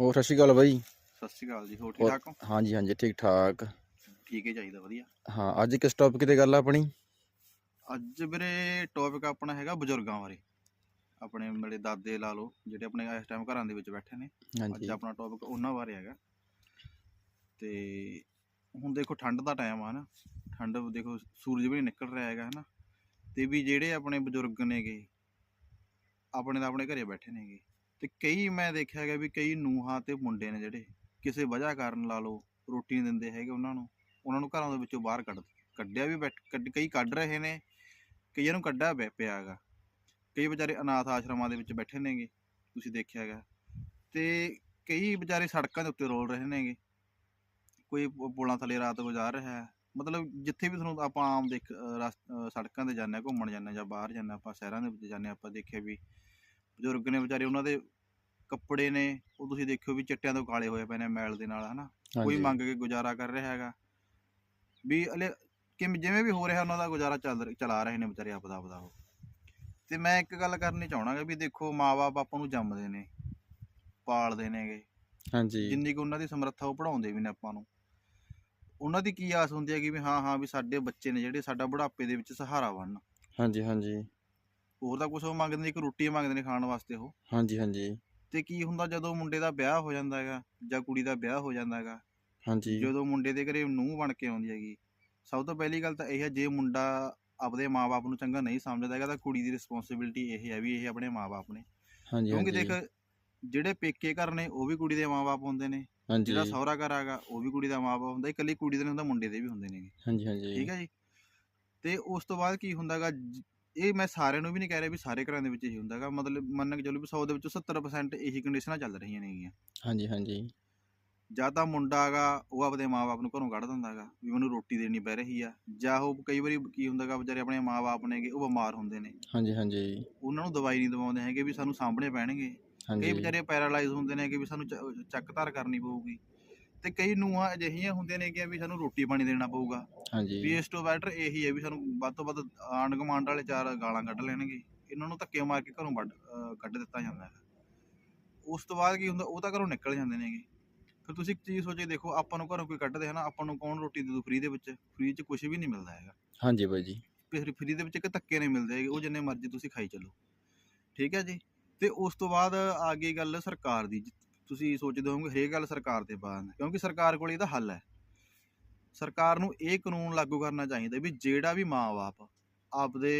ਹੋਰ ਸਤਿ ਸ਼੍ਰੀ ਅਕਾਲ ਬਾਈ। ਸਤਿ ਸ਼੍ਰੀ ਅਕਾਲ ਜੀ ਹੋਰ ਠੀਕ ਠਾਕ ਹੋ? ਹਾਂਜੀ ਹਾਂਜੀ ਠੀਕ ਠਾਕ। ਠੀਕ ਹੀ ਚਾਹੀਦਾ ਵਧੀਆ। ਹਾਂ ਅੱਜ ਕਿਸ ਟੌਪਿਕ ਤੇ ਗੱਲ ਆ ਆਪਣੀ? ਅੱਜ ਵੀਰੇ ਟੌਪਿਕ ਆਪਣਾ ਹੈਗਾ ਬਜ਼ੁਰਗਾਂ ਬਾਰੇ। ਆਪਣੇ ਮੇਰੇ ਦਾਦੇ ਲਾ ਲਓ ਜਿਹੜੇ ਆਪਣੇ ਇਸ ਟਾਈਮ ਘਰਾਂ ਦੇ ਵਿੱਚ ਬੈਠੇ ਨੇ। ਅੱਜ ਆਪਣਾ ਟੌਪਿਕ ਉਹਨਾਂ ਬਾਰੇ ਹੈਗਾ। ਤੇ ਹੁਣ ਦੇਖੋ ਠੰਡ ਦਾ ਟਾਈਮ ਆ ਨਾ ਠੰਡ ਦੇਖੋ ਸੂਰਜ ਵੀ ਨਿਕਲ ਰਿਹਾ ਹੈਗਾ ਹਨਾ। ਤੇ ਵੀ ਜਿਹੜੇ ਆਪਣੇ ਬਜ਼ੁਰਗ ਨੇਗੇ ਆਪਣੇ ਤਾਂ ਆਪਣੇ ਘਰੇ ਬੈਠੇ ਨੇਗੇ। ਤੇ ਕਈ ਮੈਂ ਦੇਖਿਆ ਹੈਗਾ ਵੀ ਕਈ ਨੂਹਾਂ ਤੇ ਮੁੰਡੇ ਨੇ ਜਿਹੜੇ ਕਿਸੇ ਵਜ੍ਹਾ ਕਾਰਨ ਲਾ ਲਓ ਰੋਟੀ ਨਹੀਂ ਦਿੰਦੇ ਹੈਗੇ ਉਹਨਾਂ ਨੂੰ ਉਹਨਾਂ ਨੂੰ ਘਰਾਂ ਦੇ ਵਿੱਚੋਂ ਬਾਹਰ ਕੱਢ ਕੱਢਿਆ ਵੀ ਬੈਠ, ਕੱਢ, ਕਈ ਕੱਢ ਰਹੇ ਨੇ, ਕਈਆਂ ਨੂੰ ਕੱਢਿਆ ਪਿਆ- ਪਿਆ ਹੈਗਾ। ਕਈ ਵਿਚਾਰੇ ਅਨਾਥ ਆਸ਼ਰਮਾਂ ਦੇ ਵਿੱਚ ਬੈਠੇ ਨੇਗੇ, ਤੁਸੀਂ ਦੇਖਿਆ ਹੈਗਾ। ਤੇ ਕਈ ਵਿਚਾਰੇ ਸੜਕਾਂ ਦੇ ਉੱਤੇ ਰੋਲ ਰਹੇ ਨੇਗੇ। ਕੋਈ ਪੁਲਾਂ ਥੱਲੇ ਰਾਤ ਗੁਜ਼ਾਰ ਰਿਹਾ ਹੈ। ਮਤਲਬ ਜਿੱਥੇ ਵੀ ਤੁਹਾਨੂੰ ਆਪਾਂ ਆਮ ਦੇਖ ਰਸ- ਸੜਕਾਂ ਤੇ ਜਾਂਦੇ ਹਾਂ, ਘੁੰਮਣ ਜਾਂਦੇ ਹਾਂ ਜਾਂ ਬਾਹਰ ਜਾਂਦੇ ਹਾਂ ਆਪਾਂ, ਸ਼ਹਿਰਾਂ ਦੇ ਵਿੱਚ ਜਾਂਦੇ ਹਾਂ ਆਪਾਂ, ਦੇਖਿਆ ਵੀ ਬਜ਼ੁਰਗ ਨੇ ਵਿਚਾਰੇ ਉਹਨਾਂ ਦੇ ਕੱਪੜੇ ਨੇ ਉਹ ਤੁਸੀਂ ਦੇਖਿਓ ਵੀ ਚਿੱਟਿਆਂ ਤੋਂ ਕਾਲੇ ਹੋਏ ਪਏ ਨੇ ਮੈਲ ਦੇ ਨਾਲ ਹਨਾ? ਕੋਈ ਮੰਗ ਕੇ ਗੁਜ਼ਾਰਾ ਕਰ ਰਿਹਾ ਹੈਗਾ। ਵੀ ਅਲੇ ਕਿ ਜਿਵੇਂ ਵੀ ਹੋ ਰਿਹਾ ਉਹਨਾਂ ਦਾ ਗੁਜ਼ਾਰਾ ਚੱਲ ਚਲਾ ਰਹੇ ਨੇ ਵਿਚਾਰੇ ਆਪਦਾ ਆਪਦਾ ਉਹ। ਤੇ ਮੈਂ ਇੱਕ ਗੱਲ ਕਰਨੀ ਚਾਹਣਾਗਾ ਵੀ ਦੇਖੋ ਮਾਪੇ ਆਪਾਂ ਨੂੰ ਜੰਮਦੇ ਨੇ ਪਾਲਦੇ ਨੇਗੇ। ਹਾਂਜੀ। ਜਿੰਨੀ ਕੁ ਉਹਨਾਂ ਦੀ ਸਮਰੱਥਾ ਉਹ ਪੜਾਉਂਦੇ ਵੀ ਨੇ ਆਪਾਂ ਨੂੰ। ਉਹਨਾਂ ਦੀ ਕੀ ਆਸ ਹੁੰਦੀ ਹੈ ਕਿ ਵੀ ਹਾਂ ਹਾਂ ਵੀ ਸਾਡੇ ਬੱਚੇ ਨੇ ਜਿਹੜੇ ਸਾਡਾ ਬੁਢਾਪੇ ਦੇ ਵਿੱਚ ਸਹਾਰਾ ਬਣਨ। ਹਾਂਜੀ ਹਾਂਜੀ। ਹੋਰ ਤਾਂ ਕੁਝ ਉਹ ਮੰਗਦੇ ਨੇ ਇੱਕ ਰੋਟੀ ਮੰਗਦੇ ਨੇ ਖਾਣ ਵਾਸਤੇ ਉਹ। ਹਾਂਜੀ ਹਾਂਜੀ। ਤੇ ਕੀ ਹੁੰਦਾ ਜਦੋਂ ਮੁੰਡੇ ਦਾ ਵਿਆਹ ਹੋ ਜਾਂਦਾ ਹੈਗਾ ਜਾਂ ਕੁੜੀ ਦਾ ਵਿਆਹ ਹੋ ਜਾਂਦਾ ਹੈਗਾ ਹਾਂਜੀ। ਜਦੋਂ ਮੁੰਡੇ ਦੇ ਘਰੇ ਨੂੰਹ ਬਣ ਕੇ ਆਉਂਦੀ ਹੈਗੀ ਸਭ ਤੋਂ ਪਹਿਲੀ ਗੱਲ ਤਾਂ ਇਹ ਹੈ ਜੇ ਮੁੰਡਾ ਆਪਦੇ ਮਾਪੇ ਨੂੰ ਚੰਗਾ ਨਹੀਂ ਸਮਝਦਾ ਹੈਗਾ ਤਾਂ ਕੁੜੀ ਦੀ ਰਿਸਪੌਂਸਿਬਿਲਟੀ ਇਹ ਹੈ ਵੀ ਇਹ ਆਪਣੇ ਮਾਪੇ ਨੇ। ਹਾਂਜੀ ਕਿਉਂਕਿ ਦੇਖ ਜਿਹੜੇ ਪੇਕੇ ਘਰ ਨੇ ਉਹ ਵੀ ਕੁੜੀ ਦੇ ਮਾਪੇ ਹੁੰਦੇ ਨੇ ਜਿਹੜਾ ਸਹੁਰਾ ਘਰ ਹੈਗਾ ਉਹ ਵੀ ਕੁੜੀ ਦਾ ਮਾਪੇ ਹੁੰਦਾ ਇਕੱਲੀ ਕੁੜੀ ਦੇ ਨਹੀਂ ਹੁੰਦਾ ਮੁੰਡੇ ਦੇ ਵੀ ਹੁੰਦੇ ਨੇ ਹਾਂਜੀ ਹਾਂਜੀ। ਠੀਕ ਹੈ ਜੀ? ਤੇ ਉਸ ਤੋਂ ਬਾਅਦ ਕੀ ਹੁੰਦਾਗਾ ਇਹ ਮੈਂ ਸਾਰਿਆਂ ਨੂੰ ਵੀ ਨਹੀਂ ਕਹਿ ਰਿਹਾ ਵੀ ਸਾਰੇ ਘਰਾਂ ਦੇ ਵਿੱਚ ਇਹੀ ਹੁੰਦਾਗਾ ਮਤਲਬ ਮੰਨ ਕੇ ਚੱਲੋ ਵੀ 100 ਦੇ ਵਿੱਚੋਂ 70% ਇਹੀ ਕੰਡੀਸ਼ਨਾਂ ਚੱਲ ਰਹੀਆਂ ਨੇਗੀਆਂ। ਹਾਂਜੀ ਹਾਂਜੀ। ਜਾਂ ਤਾਂ ਮੁੰਡਾ ਹੈਗਾ ਉਹ ਆਪਦੇ ਮਾਪੇ ਨੂੰ ਘਰੋਂ ਕੱਢ ਦਿੰਦਾ ਹੈਗਾ ਵੀ ਮੈਨੂੰ ਰੋਟੀ ਦੇਣੀ ਪੈ ਰਹੀ ਆ। ਜਾਂ ਉਹ ਕਈ ਵਾਰੀ ਕੀ ਹੁੰਦਾਗਾ ਵਿਚਾਰੇ ਆਪਣੇ ਮਾਪੇ ਨੇਗੇ ਉਹ ਬਿਮਾਰ ਹੁੰਦੇ ਨੇ। ਹਾਂਜੀ ਹਾਂਜੀ। ਉਹਨਾਂ ਨੂੰ ਦਵਾਈ ਨਹੀਂ ਦਵਾਉਂਦੇ ਹੈਗੇ ਵੀ ਸਾਨੂੰ ਸਾਂਭਣੇ ਪੈਣਗੇ। ਕਈ ਵਿਚਾਰੇ ਪੈਰਾਲਾਈਜ਼ ਹੁੰਦੇ ਨੇ ਕਿ ਵੀ ਸਾਨੂੰ ਚੱਕ ਧਾਰ ਕਰਨੀ ਪਊਗੀ। ਤੇ ਕਈ ਨੂੰਹਾਂ ਅਜਿਹੀਆਂ ਹੁੰਦੀਆਂ ਨੇ ਕਿ ਵੀ ਸਾਨੂੰ ਰੋਟੀ ਪਾਣੀ ਦੇਣਾ ਪਊਗਾ। ਵੀ ਹਾਂਜੀ ਇਸ ਤੋਂ ਬੈਟਰ ਇਹੀ ਹੈ ਵੀ ਸਾਨੂੰ ਵੱਧ ਤੋਂ ਵੱਧ ਆਂਢ ਗੁਆਂਢ ਵਾਲੇ ਚਾਰ ਗਾਲਾਂ ਕੱਢ ਲੈਣਗੇ। ਇਹਨਾਂ ਨੂੰ ਧੱਕੇ ਮਾਰ ਕੇ ਘਰੋਂ ਵੱਢ ਕੱਢ ਦਿੱਤਾ ਜਾਂਦਾ ਹੈ ਉਸ ਤੋਂ ਬਾਅਦ ਕੀ ਹੁੰਦਾ ਉਹ ਤਾਂ ਘਰੋਂ ਨਿਕਲ ਜਾਂਦੇ ਨੇਗੇ ਫਿਰ ਤੁਸੀਂ ਇੱਕ ਚੀਜ਼ ਸੋਚੇ ਦੇਖੋ ਆਪਾਂ ਨੂੰ ਘਰੋਂ ਕੋਈ ਕੱਢਦੇ ਹੈ ਨਾ ਆਪਾਂ ਨੂੰ ਕੌਣ ਰੋਟੀ ਦੇ ਦੂ ਫ੍ਰੀ ਦੇ ਵਿੱਚ? ਫ੍ਰੀ 'ਚ ਕੁਝ ਵੀ ਨਹੀਂ ਮਿਲਦਾ ਹੈਗਾ। ਹਾਂਜੀ ਬਾਈ ਜੀ। ਫਿਰ ਫ੍ਰੀ ਦੇ ਵਿੱਚ ਇੱਕ ਧੱਕੇ ਨਹੀਂ ਮਿਲਦੇ ਹੈਗੇ ਉਹ ਜਿੰਨੇ ਮਰਜ਼ੀ ਤੁਸੀਂ ਖਾਈ ਚੱਲੋ। ਠੀਕ ਹੈ ਜੀ? ਤੇ ਉਸ ਤੋਂ ਬਾਅਦ ਆ ਗਈ ਗੱਲ ਸਰਕਾਰ ਦੀ। ਤੁਸੀਂ ਸੋਚਦੇ ਹੋਵੋਗੇ ਹਰੇਕ ਗੱਲ ਸਰਕਾਰ ਤੇ ਪਾ ਕਿਉਂਕਿ ਸਰਕਾਰ ਕੋਲ ਇਹਦਾ ਹੱਲ ਹੈ। ਸਰਕਾਰ ਨੂੰ ਇਹ ਕਾਨੂੰਨ ਲਾਗੂ ਕਰਨਾ ਚਾਹੀਦਾ ਵੀ ਜਿਹੜਾ ਵੀ ਮਾਂ-ਬਾਪ ਆਪਦੇ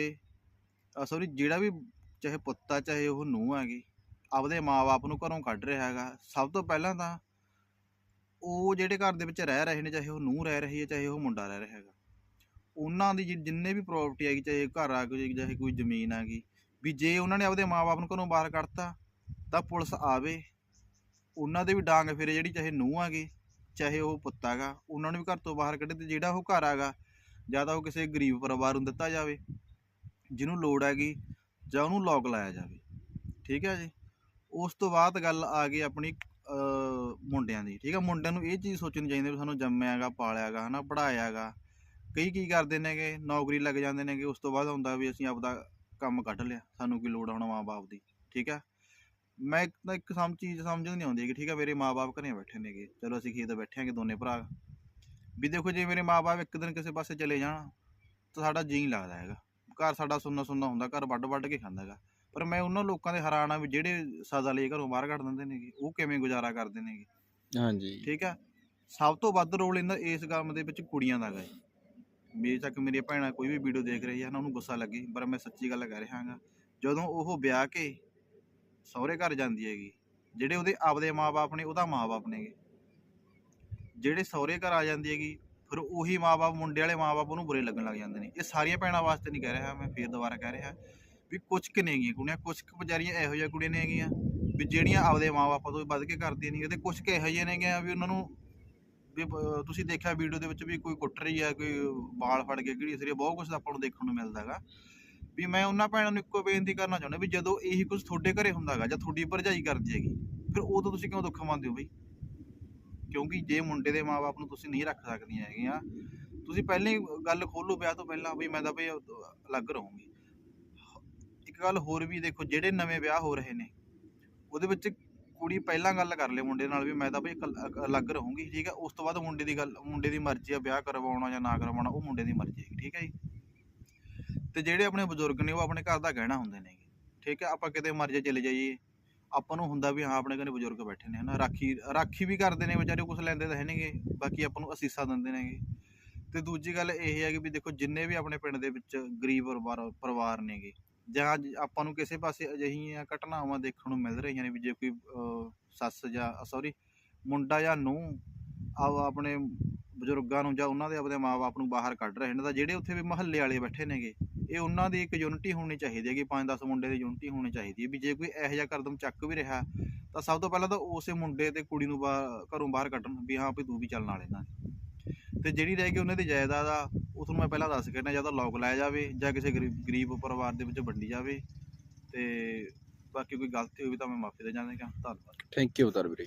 ਸੌਰੀ ਜਿਹੜਾ ਵੀ ਚਾਹੇ ਪੁੱਤ ਆ, ਚਾਹੇ ਉਹ ਨੂੰਹ ਹੈਗੀ, ਆਪਦੇ ਮਾਂ-ਬਾਪ ਨੂੰ ਘਰੋਂ ਕੱਢ ਰਿਹਾ ਹੈਗਾ, ਸਭ ਤੋਂ ਪਹਿਲਾਂ ਤਾਂ ਉਹ ਜਿਹੜੇ ਘਰ ਦੇ ਵਿੱਚ ਰਹਿ ਰਹੇ ਨੇ, ਚਾਹੇ ਉਹ ਨੂੰਹ ਰਹਿ ਰਹੀ ਹੈ, ਚਾਹੇ ਉਹ ਮੁੰਡਾ ਰਹਿ ਰਿਹਾ ਹੈਗਾ, ਉਹਨਾਂ ਦੀ ਜਿ- ਜਿੰਨੇ ਵੀ ਪ੍ਰਾਪਰਟੀ ਹੈਗੀ, ਚਾਹੇ ਘਰ ਆ, ਕੋਈ ਚਾਹੇ ਕੋਈ ਜ਼ਮੀਨ ਆ ਗਈ ਵੀ ਜੇ ਉਹਨਾਂ ਨੇ ਆਪਦੇ ਮਾਪੇ ਨੂੰ ਘਰੋਂ ਬਾਹਰ ਕੱਢਤਾ, ਤਾਂ ਪੁਲਿਸ ਆਵੇ ਉਹਨਾਂ ਦੇ ਵੀ ਡਾਂਗ ਫੇਰੇ ਜਿਹੜੀ ਚਾਹੇ ਨੂੰਹ ਹੈਗੀ ਚਾਹੇ ਉਹ ਪੁੱਤ ਹੈਗਾ ਉਹਨਾਂ ਨੂੰ ਵੀ ਘਰ ਤੋਂ ਬਾਹਰ ਕੱਢੇ ਤੇ ਜਿਹੜਾ ਉਹ ਘਰ ਹੈਗਾ ਜਾਂ ਤਾਂ ਉਹ ਕਿਸੇ ਗਰੀਬ ਪਰਿਵਾਰ ਨੂੰ ਦਿੱਤਾ ਜਾਵੇ, ਜਿਹਨੂੰ ਲੋੜ ਹੈਗੀ, ਜਾਂ ਉਹਨੂੰ ਲੋਕ ਲਾਇਆ ਜਾਵੇ। ਠੀਕ ਹੈ ਜੀ? ਉਸ ਤੋਂ ਬਾਅਦ ਗੱਲ ਆ ਗਈ ਆਪਣੀ ਮੁੰਡਿਆਂ ਦੀ। ਠੀਕ ਹੈ, ਮੁੰਡਿਆਂ ਨੂੰ ਇਹ ਚੀਜ਼ ਸੋਚਣੀ ਚਾਹੀਦੀ ਵੀ ਸਾਨੂੰ ਜੰਮਿਆਗਾ ਪਾਲਿਆਗਾ ਹਨਾ ਪੜਾਇਆਗਾ ਕਈ ਕੀ ਕਰਦੇ ਨੇਗੇ, ਨੌਕਰੀ ਲੱਗ ਜਾਂਦੇ ਨੇਗੇ, ਉਸ ਤੋਂ ਬਾਅਦ ਹੁੰਦਾ ਵੀ ਅਸੀਂ ਆਪਦਾ ਕੰਮ ਕੱਢ ਲਿਆ, ਸਾਨੂੰ ਕੀ ਲੋੜ ਆ ਹੁਣ ਮਾਂ-ਬਾਪ ਦੀ। ਠੀਕ ਹੈ? ਮੈਂ ਇੱਕ ਤਾਂ ਇੱਕ ਸਮ ਚੀਜ਼ ਸਮਝ ਨਹੀਂ ਆਉਂਦੀ ਕਿ ਠੀਕ ਹੈ ਮੇਰੇ ਮਾਂ-ਬਾਪ ਘਰੇ ਬੈਠੇ ਨੇਗੇ। ਚਲੋ ਅਸੀਂ ਖੇਤ ਬੈਠੇ ਆਂਗੇ ਦੋਨੇ ਭਰਾ। ਵੀ ਦੇਖੋ ਜੇ ਮੇਰੇ ਮਾਂ-ਬਾਪ ਇੱਕ ਦਿਨ ਕਿਸੇ ਪਾਸੇ ਚਲੇ ਜਾਣ ਤਾਂ ਸਾਡਾ ਜੀ ਲੱਗਦਾ ਹੈਗਾ। ਘਰ ਸਾਡਾ ਸੁੰਨਾ ਸੁੰਨਾ ਹੁੰਦਾ ਘਰ ਵੱਢ ਵੱਢ ਕੇ ਖਾਂਦਾ ਹੈਗਾ। ਪਰ ਮੈਂ ਉਹਨਾਂ ਲੋਕਾਂ ਦੇ ਹੈਰਾਨ ਆ ਵੀ ਜਿਹੜੇ ਸਜ਼ਾ ਲਈ ਘਰੋਂ ਬਾਹਰ ਕੱਢ ਦਿੰਦੇ ਨੇਗੇ ਉਹ ਕਿਵੇਂ ਗੁਜ਼ਾਰਾ ਕਰਦੇ ਨੇਗੇ? ਹਾਂਜੀ। ਠੀਕ ਹੈ? ਸਭ ਤੋਂ ਵੱਧ ਰੋਲ ਇਹਨਾਂ ਇਸ ਕੰਮ ਦੇ ਵਿੱਚ ਕੁੜੀਆਂ ਦਾ ਹੈਗਾ ਜੀ। ਬੇਸ਼ੱਕ ਮੇਰੀਆਂ ਭੈਣਾਂ ਕੋਈ ਵੀ ਵੀਡੀਓ ਦੇਖ ਰਹੀ ਹੈ ਨਾ ਉਹਨੂੰ ਗੁੱਸਾ ਲੱਗੇ ਪਰ ਮੈਂ ਸੱਚੀ ਗੱਲ ਕਹਿ ਰਿਹਾ ਹਾਂਗਾ ਜਦੋਂ ਉਹ ਵਿਆਹ ਕੇ ਸਹੁਰੇ ਘਰ ਜਾਂਦੀ ਹੈਗੀ। ਜਿਹੜੇ ਉਹਦੇ ਆਪਦੇ ਮਾਪੇ ਨੇ, ਉਹਦਾ ਮਾਪੇ ਨੇਗੇ ਜਿਹੜੇ ਸਹੁਰੇ ਘਰ ਆ ਜਾਂਦੀ ਹੈਗੀ, ਫਿਰ ਉਹੀ ਮਾਪੇ ਮੁੰਡੇ ਵਾਲੇ ਮਾਪੇ ਉਹਨੂੰ ਬੁਰੇ ਲੱਗਣ ਲੱਗ ਜਾਂਦੇ ਨੇ। ਇਹ ਸਾਰੀਆਂ ਭੈਣਾਂ ਵਾਸਤੇ ਨਹੀਂ ਕਹਿ ਰਿਹਾ ਮੈਂ, ਫੇਰ ਦੁਬਾਰਾ ਕਹਿ ਰਿਹਾ ਵੀ ਕੁਝ ਕੁ ਨੇਗੀਆਂ ਕੁੜੀਆਂ ਕੁਝ ਕੁ ਵਿਚਾਰੀਆਂ ਇਹੋ ਜਿਹੀਆਂ ਕੁੜੀਆਂ ਨੇਗੀਆਂ ਵੀ ਜਿਹੜੀਆਂ ਆਪਦੇ ਮਾਪੇ ਤੋਂ ਵੱਧ ਕੇ ਕਰਦੀਆਂ ਨੇ ਤੇ ਕੁਝ ਕੁ ਇਹੋ ਜਿਹੀਆਂ ਨੇਗੀਆਂ ਵੀ ਉਹਨਾਂ ਨੂੰ ਵੀ ਤੁਸੀਂ ਦੇਖਿਆ ਵੀਡੀਓ ਦੇ ਵਿੱਚ ਵੀ ਕੋਈ ਕੁੱਟ ਰਹੀ ਹੈ ਕੋਈ ਵਾਲ ਫੜ ਕੇ, ਕਿਹੜੀ ਸਰੀ ਬਹੁਤ ਕੁਝ ਆਪਾਂ ਨੂੰ ਦੇਖਣ ਨੂੰ ਮਿਲਦਾ ਹੈਗਾ। ਵੀ ਮੈਂ ਉਹਨਾਂ ਭੈਣਾਂ ਨੂੰ ਇੱਕੋ ਬੇਨਤੀ ਕਰਨਾ ਚਾਹੁੰਦਾ ਵੀ ਜਦੋਂ ਇਹੀ ਕੁਝ ਤੁਹਾਡੇ ਘਰੇ ਹੁੰਦਾ ਹੈਗਾ ਜਾਂ ਤੁਹਾਡੀ ਭਰਜਾਈ ਕਰਦੀ ਹੈਗੀ, ਫਿਰ ਉਦੋਂ ਤੁਸੀਂ ਕਿਉਂ ਦੁੱਖ ਮੰਨਦੇ ਹੋ ਬਈ? ਕਿਉਂਕਿ ਜੇ ਮੁੰਡੇ ਦੇ ਮਾਪੇ ਨੂੰ ਤੁਸੀਂ ਨਹੀਂ ਰੱਖ ਸਕਦੀਆਂ ਹੈਗੀਆਂ, ਤੁਸੀਂ ਪਹਿਲਾਂ ਹੀ ਗੱਲ ਖੋਲੋ ਵਿਆਹ ਤੋਂ ਪਹਿਲਾਂ ਵੀ ਮੈਂ ਤਾਂ ਬਈ ਅਲੱਗ ਰਹੂੰਗੀ। ਇੱਕ ਗੱਲ ਹੋਰ ਵੀ ਦੇਖੋ, ਜਿਹੜੇ ਨਵੇਂ ਵਿਆਹ ਹੋ ਰਹੇ ਨੇ, ਉਹਦੇ ਵਿੱਚ ਕੁੜੀ ਪਹਿਲਾਂ ਗੱਲ ਕਰ ਲੈ ਮੁੰਡੇ ਨਾਲ ਵੀ ਮੈਂ ਤਾਂ ਬਈ ਅਲੱਗ ਰਹੂੰਗੀ, ਠੀਕ ਹੈ? ਉਸ ਤੋਂ ਬਾਅਦ ਮੁੰਡੇ ਦੀ ਗੱਲ, ਮੁੰਡੇ ਦੀ ਮਰਜ਼ੀ ਆ ਵਿਆਹ ਕਰਵਾਉਣਾ ਜਾਂ ਨਾ ਕਰਵਾਉਣਾ, ਉਹ ਮੁੰਡੇ ਦੀ ਮਰਜ਼ੀ ਹੈ ਠੀਕ ਹੈ ਜੀ? ਤੇ ਜਿਹੜੇ ਆਪਣੇ ਬਜ਼ੁਰਗ ਨੇ ਉਹ ਆਪਣੇ ਘਰ ਦਾ ਗਹਿਣਾ ਹੁੰਦੇ ਨੇ ਠੀਕ ਹੈ, ਆਪਾਂ ਕਿਤੇ ਮਰਜ਼ੀ ਚਲੇ ਜਾਈਏ। ਆਪਾਂ ਨੂੰ ਹੁੰਦਾ ਵੀ ਹਾਂ, ਆਪਣੇ ਘਰੇ ਬਜ਼ੁਰਗ ਬੈਠੇ ਨੇ, ਹਨਾ। ਰਾਖੀ ਰਾਖੀ ਵੀ ਕਰਦੇ ਨੇ, ਵਿਚਾਰੇ ਕੁਝ ਲੈਂਦੇ ਤਾਂ ਹੈ ਨੇਗੇ ਬਾਕੀ ਆਪਾਂ ਨੂੰ ਅਸੀਸਾਂ ਦਿੰਦੇ ਨੇਗੇ। ਤੇ ਦੂਜੀ ਗੱਲ ਇਹ ਹੈ ਕਿ ਵੀ ਦੇਖੋ, ਜਿੰਨੇ ਵੀ ਆਪਣੇ ਪਿੰਡ ਦੇ ਵਿੱਚ ਗਰੀਬ ਪਰਿਵਾਰ ਪਰਿਵਾਰ ਨੇਗੇ, ਜਾਂ ਆਪਾਂ ਨੂੰ ਕਿਸੇ ਪਾਸੇ ਅਜਿਹੀਆਂ ਘਟਨਾਵਾਂ ਦੇਖਣ ਨੂੰ ਮਿਲ ਰਹੀਆਂ ਨੇ ਵੀ ਜੇ ਕੋਈ ਸੱਸ ਜਾਂ ਸੌਰੀ ਮੁੰਡਾ ਜਾਂ ਨੂੰ ਆਪਣੇ ਬਜ਼ੁਰਗਾਂ ਨੂੰ ਜਾਂ ਉਹਨਾਂ ਦੇ ਆਪਣੇ ਮਾਪੇ ਨੂੰ ਬਾਹਰ ਕੱਢ ਰਹੇ ਨੇ, ਤਾਂ ਜਿਹੜੇ ਉੱਥੇ ਵੀ ਮਹੱਲੇ ਵਾਲੇ ਬੈਠੇ ਨੇਗੇ ਇਹ ਉਹਨਾਂ ਦੀ ਇੱਕ ਯੂਨਿਟੀ ਹੋਣੀ ਚਾਹੀਦੀ ਹੈ ਕਿ 5-10 ਮੁੰਡੇ ਦੀ ਯੂਨਿਟੀ ਹੋਣੀ ਚਾਹੀਦੀ ਹੈ ਵੀ ਜੇ ਕੋਈ ਇਹੋ ਜਿਹਾ ਕਰਦਮ ਚੱਕ ਵੀ ਰਿਹਾ ਤਾਂ ਸਭ ਤੋਂ ਪਹਿਲਾਂ ਤਾਂ ਉਸੇ ਮੁੰਡੇ ਤੇ ਕੁੜੀ ਨੂੰ ਬਾ- ਘਰੋਂ ਬਾਹਰ ਕੱਢਣ ਵੀ ਹਾਂ ਵੀ ਤੂੰ ਵੀ ਚੱਲਣ ਵਾਲੇ ਇਹਨਾਂ ਦੇ। ਤੇ ਜਿਹੜੀ ਰਹਿ ਗਈ ਉਹਨਾਂ ਦੀ ਜਾਇਦਾਦ ਆ ਉਸ ਨੂੰ ਮੈਂ ਪਹਿਲਾਂ ਦੱਸ ਕੇ ਹਟਿਆ ਜਾਂ ਤਾਂ ਲੋਕ ਲਾਇਆ ਜਾਵੇ ਜਾਂ ਕਿਸੇ ਗਰੀਬ ਗਰੀਬ ਪਰਿਵਾਰ ਦੇ ਵਿੱਚ ਵੰਡੀ ਜਾਵੇ। ਤੇ ਬਾਕੀ ਕੋਈ ਗਲਤੀ ਹੋਈ ਤਾਂ ਮੈਂ ਮਾਫੀ ਦੇ ਜਾਵਾਂਗਾ ਧੰਨਵਾਦ। ਥੈਂਕ ਯੂ ਅਵਤਾਰ ਵੀਰੇ।